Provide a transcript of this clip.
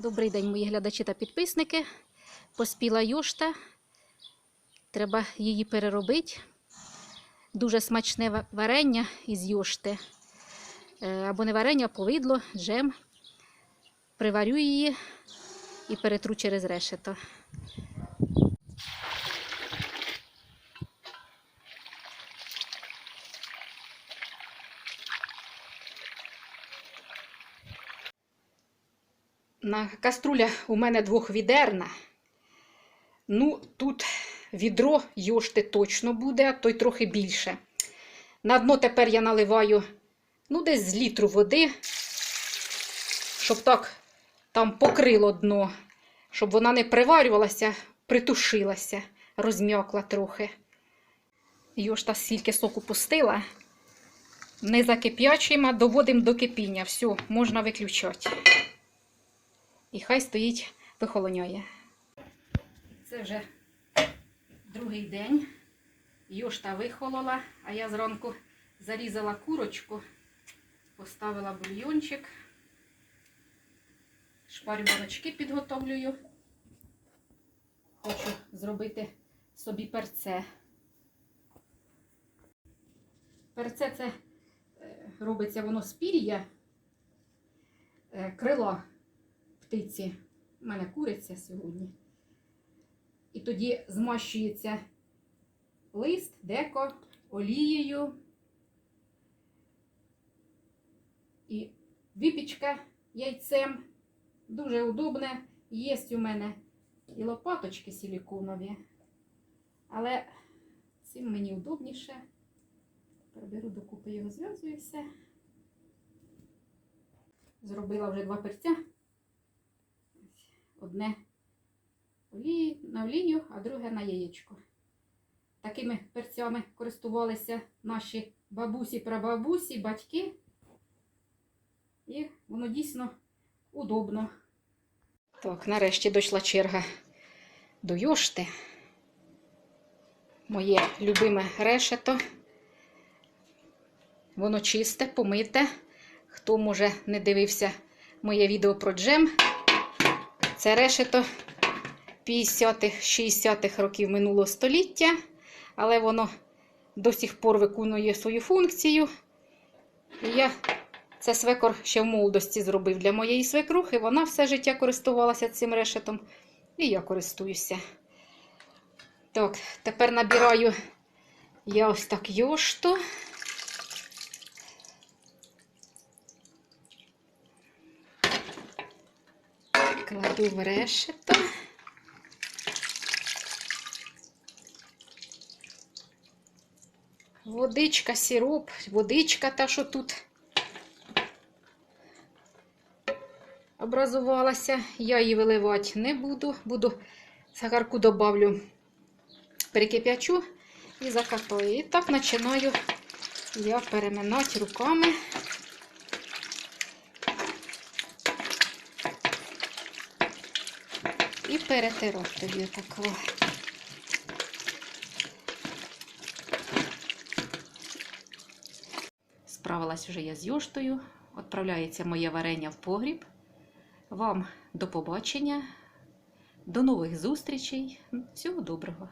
Добрий день, мої глядачі та підписники. Поспіла юшта. Треба її переробити. Дуже смачне варення із юшти. Е, Або не варення, а повидло, джем. Приварю її і перетру через решето. На каструля у мене двохвідерна. Ну, тут відро йошти точно буде, а то й трохи більше. На дно тепер я наливаю ну, десь з літру води, щоб так там покрило дно, щоб вона не приварювалася, притушилася, розм'якла трохи. Йошта стільки соку пустила. Не закип'ячуємо, доводимо до кипіння. Все, можна виключати. І хай стоїть, вихолоняє. Це вже другий день. Йошта вихолола, а я зранку зарізала курочку, поставила бульйончик, шпарбаночки підготовлюю. Хочу зробити собі перце. Перце це е, робиться воно з пір'я, е, крила птиці. У мене куриця сьогодні. І тоді змащується лист, деко, олією. І випічка яйцем. Дуже удобне. Є у мене і лопаточки силіконові. Але цим мені удобніше. Переберу докупи його зв'язую все. Зробила вже два перця. Одне на олію, а друге на яєчко. Такими перцями користувалися наші бабусі, прабабусі, батьки. І воно дійсно удобно. Так, нарешті дійшла черга до йошти. Моє любиме решето. Воно чисте, помите. Хто, може, не дивився моє відео про джем, це решето 50-х, 60-х років минулого століття, але воно до сих пор виконує свою функцію. І я це свекор ще в молодості зробив для моєї свекрухи. Вона все життя користувалася цим решетом, і я користуюся. Так, тепер набираю я ось так йошту. Кладу в решето. Водичка, сироп, водичка та, що тут образувалася. Я її виливати не буду. Буду сахарку добавлю, перекип'ячу і закатаю. І так починаю я переминати руками. І перетирок тоді такого. Справилась вже я з юштою. Відправляється моє варення в погріб. Вам до побачення, до нових зустрічей. Всього доброго!